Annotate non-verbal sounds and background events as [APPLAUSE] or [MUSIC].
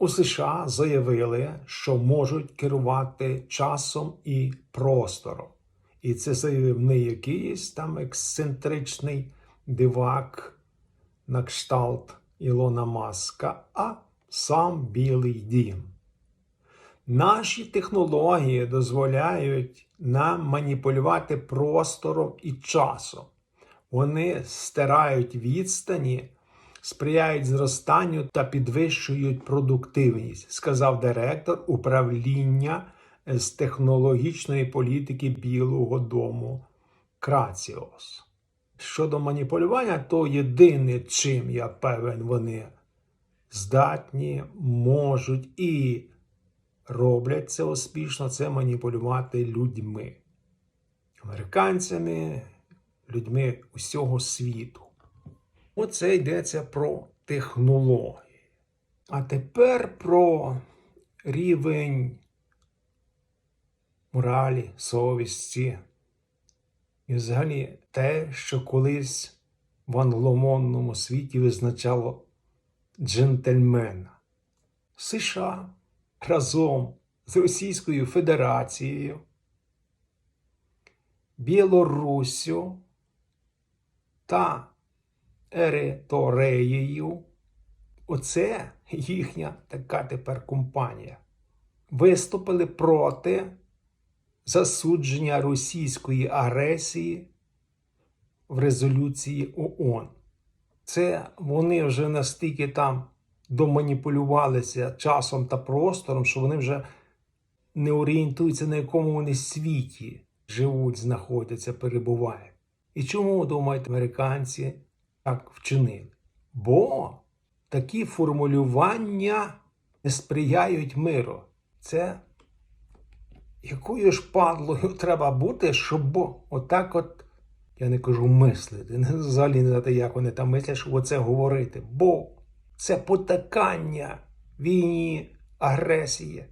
У США заявили, що можуть керувати часом і простором. І це заявив не якийсь там ексцентричний дивак на кшталт Ілона Маска, а сам Білий Дім. Наші технології дозволяють нам маніпулювати простором і часом. Вони стирають відстані, сприяють зростанню та підвищують продуктивність, сказав директор управління з технологічної політики Білого Дому Краціос. Щодо маніпулювання, то єдине, чим я певен, вони здатні, можуть і роблять це успішно, це маніпулювати людьми, американцями, людьми усього світу. Оце йдеться про технології. А тепер про рівень моралі, совісті. І взагалі те, що колись в англомовному світі визначало джентльмена. США разом з Російською Федерацією, Білоруссю та Еритореєю. Оце їхня така тепер компанія. Виступили проти засудження російської агресії в резолюції ООН. Це вони вже настільки там доманіпулювалися часом та простором, що вони вже не орієнтуються, на якому вони світі живуть, знаходяться, перебувають. І чому, думаєте, американці так вчинили? Бо такі формулювання не сприяють миру. Це якою ж падлою [LAUGHS] треба бути, щоб отак от, я не кажу мислити, взагалі не знати, як вони там мислять, щоб оце говорити. Бо це потакання війні, агресії.